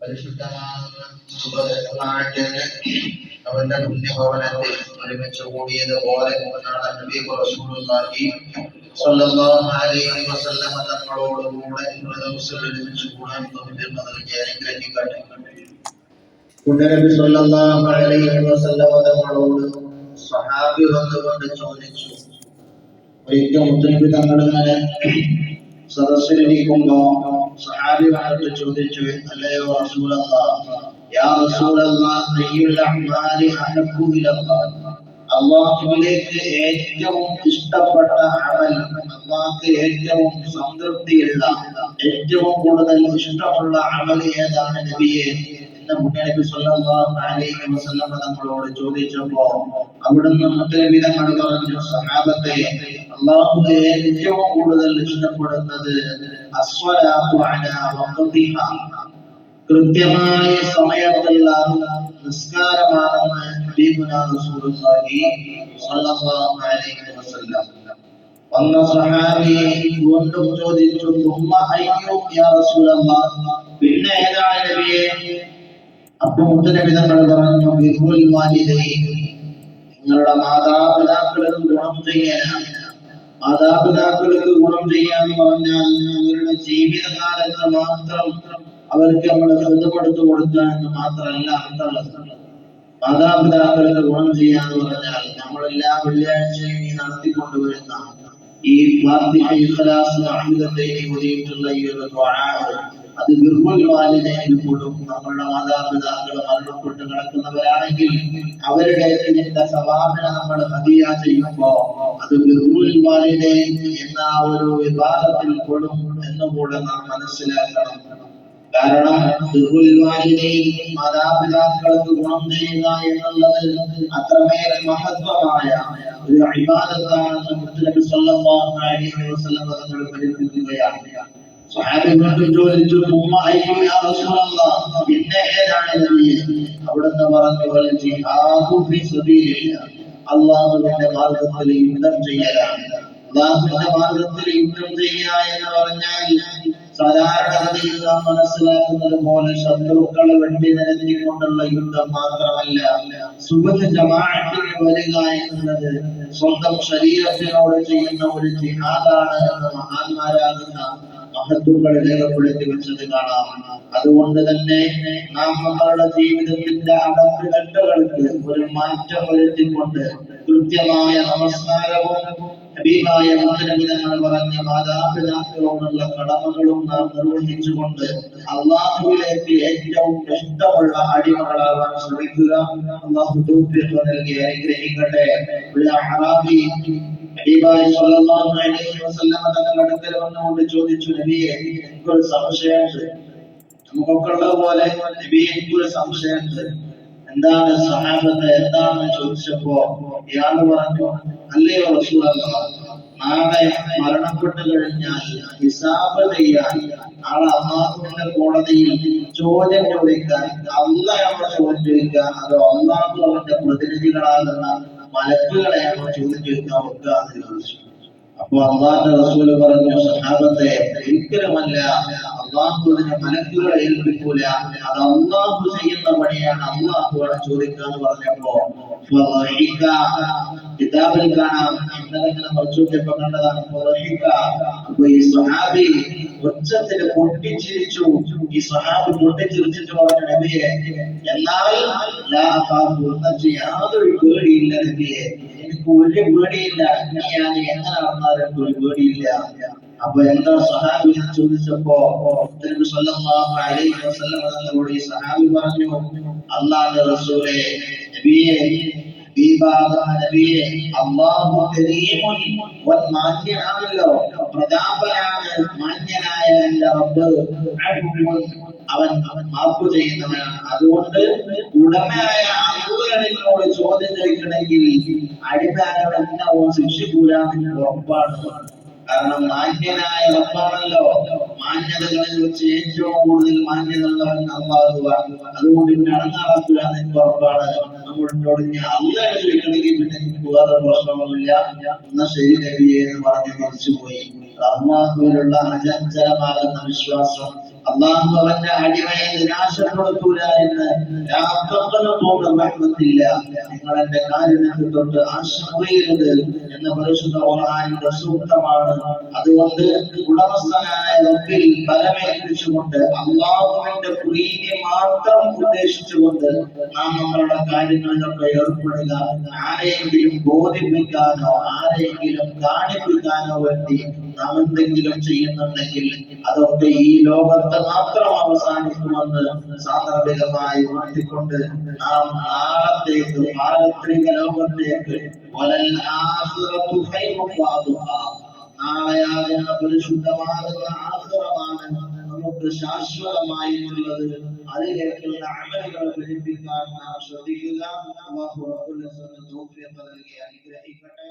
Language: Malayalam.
പരിശുദ്ധമാകുന്ന സുഖനാട്ടിന് അവന്റെ പുണ്യഭവനത്തിൽ ഒരുമിച്ച് കൂടിയത് പോലെ വസല്ലമ തങ്ങളോടുകൂടെ ഒരുമിച്ച് കൂടാൻ സല്ലല്ലാഹു അലൈഹി വസല്ലമ തങ്ങളോട് സ്വഹാബി വന്നുകൊണ്ട് ചോദിച്ചു സഹാബി വന്നിട്ട് ചോദിച്ചു അല്ലയോ അള്ളാഹുവിലേക്ക് ഏറ്റവും ഇഷ്ടപ്പെട്ട അമൽ അള്ളാഹ്ക്ക് ഏറ്റവും സംതൃപ്തിയുള്ള ഏറ്റവും കൂടുതൽ ഇഷ്ടമുള്ള അമൽ ഏതാണ് നബിയെ? എന്ന് സല്ലല്ലാഹു അലൈഹി വസല്ലം നമ്മളോട് ചോദിച്ചപ്പോ അവിടുന്ന് മുത്തനബി തങ്ങൾ പറഞ്ഞു സഹാബത്തെ അള്ളാഹു ഏറ്റവും കൂടുതൽ ഇഷ്ടപ്പെടുന്നത് കൃത്യമായ സമയത്തുള്ള നിസ്കാരമാണെന്ന് വന്ന സഹാബി വീണ്ടും ചോദിച്ചു പിന്നെ ഏതാണ് നബിയെ? അപ്പൊ മുത്തനബി തങ്ങൾ പറഞ്ഞു ബിഹുൽ വാലിദൈൻ നിങ്ങളുടെ മാതാപിതാക്കൾക്ക് ഗുണം ചെയ്യാൻ മാതാപിതാക്കൾക്ക് ഗുണം ചെയ്യാന്ന് പറഞ്ഞാൽ അവരുടെ ജീവിതകാലത്ത് മാത്രം അവർക്ക് നമ്മൾ ബന്ധപ്പെടുത്തു കൊടുക്കുക എന്ന് മാത്രമല്ല അർത്ഥമുള്ളത്. മാതാപിതാക്കൾക്ക് ഗുണം ചെയ്യാന്ന് പറഞ്ഞാൽ നമ്മൾ എല്ലാ വെള്ളിയാഴ്ചയും ഈ നടത്തിക്കൊണ്ടുവരുന്ന ഈ ഒരു അത് പോലും പെടും നമ്മളുടെ മാതാപിതാക്കൾ മരണപ്പെട്ട് കിടക്കുന്നവരാണെങ്കിൽ അവരുടെ ഇതിന്റെ സവാപന നമ്മൾ ഹദിയ ചെയ്യുമ്പോ അത് വാലിദൈൻ എന്ന ആ ഒരു വിഭാഗത്തിൽ പെടും എന്നുകൂടെ നാം മനസ്സിലാക്കണം. കാരണം മാതാപിതാക്കൾക്ക് ഗുണം ചെയ്യുക എന്നുള്ളത് അത്രമേൽ മഹത്വമായ ഒരു അഭിവാദത്താണെന്ന് പറഞ്ഞു പഠിപ്പിക്കുകയാണ്. വീണ്ടും ചോദിച്ചു പിന്നെ ഏതാണ് അവിടുന്ന് പറഞ്ഞു അല്ലാഹുവിന്റെ മാർഗത്തിൽ യുദ്ധം ചെയ്യലാണ് അല്ലാഹുവിന്റെ മാർഗത്തിൽ യുദ്ധം ചെയ്യുക എന്ന് പറഞ്ഞാൽ സാധാരണഗതിയിൽ നാം മനസ്സിലാക്കുന്നത് പോലെ ശത്രുക്കളെ വെട്ടി നിരത്തിക്കൊണ്ടുള്ള യുദ്ധം മാത്രമല്ല. സുബത്ത് ജമാഅത്തിന് വരിക എന്നത് സ്വന്തം ശരീരത്തിനോട് ചെയ്യുന്ന ഒരു ജിഹാദാണ് എന്ന് മഹാന്മാരാകുന്ന മഹത്വങ്ങൾ രേഖപ്പെടുത്തി വെച്ചത് കാണാം അതുകൊണ്ട് തന്നെ നാം നമ്മളുടെ ജീവിതത്തിന്റെ അടക്കുകെട്ടുകൾക്ക് ഒരു മാറ്റം വരുത്തിക്കൊണ്ട് കൃത്യമായ നമസ്കാരവും ഹബീബായ മുത്തനബിതങ്ങൾ പറഞ്ഞ മാതാപിതാക്കളോടുള്ള കടമകളും നാം നിർവഹിച്ചുകൊണ്ട് അള്ളാഹുവിലേക്ക് ഏറ്റവും ഇഷ്ടമുള്ള അടിമകളാവാൻ ശ്രമിക്കുക. അള്ളാഹു നൽകി അനുഗ്രഹിക്കട്ടെ. ഒരു അറാബി തങ്ങളുടെ വന്നുകൊണ്ട് ചോദിച്ചു നബിയെ എനിക്കൊരു സംശയമുണ്ട്. നമുക്കൊക്കെ ഉള്ളത് പോലെ നബിയെ എനിക്കൊരു സംശയമുണ്ട്. എന്താണ് സഹാബത്ത് എന്താണെന്ന് ചോദിച്ചപ്പോ ഇയാൾ പറഞ്ഞു അല്ലയോ റസൂലല്ലാഹ് നാളെ മരണപ്പെട്ടു കഴിഞ്ഞാൽ ഹിസാബ് ചെയ്യാൻ നാളെ അള്ളാഹുവിന്റെ കോടതിയിൽ ചോദ്യം ചോദിക്കാൻ അല്ല നമ്മൾ ചോദ്യം ചോദിക്കാൻ അതോ അള്ളാഹു അവന്റെ പ്രതിനിധികളാകുന്ന മലക്കുകളെയാണോ ചോദ്യം ചോദിക്കാൻ വെക്കുക എന്ന് ചോദിച്ചു അപ്പൊ അള്ളാഹിന്റെ റസൂൽ പറഞ്ഞു സഹാബത്തെ ഒരിക്കലുമല്ല. അള്ളാഹു അതിനെ മലക്കുകളെ ഏൽപ്പിക്കൂല. അത് അള്ളാഹു ചെയ്യുന്ന പണിയാണ് അള്ളാഹുവാണ് ചോദിക്കുക എന്ന് പറഞ്ഞപ്പോ. കിതാബിൽ കാണാം. ഇന്നലെ മറിച്ചോക്കിയപ്പോ കണ്ടതാണ് ഈ സഹാബി ഉച്ചത്തിൽ പൊട്ടിച്ചിരിച്ചു. ഈ സഹാബ് പൊട്ടിച്ചിരിച്ചിട്ട് പറഞ്ഞു നബിയെ എന്നാൽ യാതൊരു പേടിയില്ല നബിയെ. എനിക്ക് ഒരു പേടിയില്ല. ഞാൻ എങ്ങനെ നടന്നാലും ഒരു പേടിയില്ല. അപ്പൊ എന്താ സഹാബി എന്ന് ചോദിച്ചപ്പോ അലൈഹി സഹാബി പറഞ്ഞു അല്ലാഹുവിന്റെ നബിയെ നബിയെ മാന്യനാണല്ലോ. പ്രതാപനാണ് മാന്യനായ എന്റെ അവൻ അവൻ മാപ്പ് ചെയ്യുന്നവനാണ്. അതുകൊണ്ട് ഉടമയായ അള്ളാഹിനോട് ചോദ്യം ചോദിക്കണമെങ്കിൽ അടിമയായവൻ എന്നെ ഓ ഉറപ്പാണ്. കാരണം മാന്യനായ റബ്ബാണല്ലോ മാന്യതകളിൽ വെച്ച് ഏറ്റവും കൂടുതൽ മാന്യത ഉള്ളവൻ അള്ളാഹുവാണ് അതുകൊണ്ട് പിന്നെ അടങ്ങാറാക്കുക എന്ന് ഉറപ്പാണ്. നമ്മളോട് ഞാൻ അള്ളാഹ് ചോദിക്കണമെങ്കിൽ പിന്നെ എനിക്ക് വേറെ പ്രശ്നമൊന്നുമില്ല. എന്നാ ശരി നബിയെ എന്ന് പറഞ്ഞ് തിരിച്ചുപോയി അള്ളാഹുവിലുള്ള അചഞ്ചലമാകുന്ന വിശ്വാസം. അള്ളാഹു അവന്റെ അടിമയെ നിരാശപ്പെടുത്തൂല എന്ന് റഹ്മത്തില്ല നിങ്ങൾ എന്റെ കാരുണ്യത്തെ തൊട്ട് ആശ്രയിക്കരുത് എന്ന് പരിശുദ്ധ ഖുർആനിന്റെ സൂക്തമാണ് അതുകൊണ്ട് ഉടമസ്ഥനായ റബ്ബിൽ ബലമേൽപ്പിച്ചുകൊണ്ട് അള്ളാഹുവിന്റെ പ്രീതി മാത്രം ഉദ്ദേശിച്ചുകൊണ്ട് നാം നമ്മളുടെ കാര്യങ്ങളിലൊക്കെ ഏർപ്പെടുക. ആരെയെങ്കിലും ബോധിപ്പിക്കാനോ ആരെയെങ്കിലും കാണിപ്പിക്കാനോ വേണ്ടി നാം എന്തെങ്കിലും ചെയ്യുന്നുണ്ടെങ്കിൽ അതൊക്കെ ഈ ലോകത്ത് മാത്രം അവസാനിക്കുമെന്ന് സാന്ദർഭികമായി ഉണർത്തിക്കൊണ്ട് നാം നാളത്തേക്ക് പാരത്രിക ലോകത്തേക്ക് നാളെയാകുന്ന പരിശുദ്ധമാകുന്ന ആസുരമാണ് നമുക്ക് ശാശ്വതമായിട്ടുള്ളത്. അതിലേക്കുള്ള അമലുകൾ ഫലിപ്പിക്കാൻ നാം ശ്രദ്ധിക്കുക. തൗഫീഖ് നൽകി അനുഗ്രഹിക്കട്ടെ.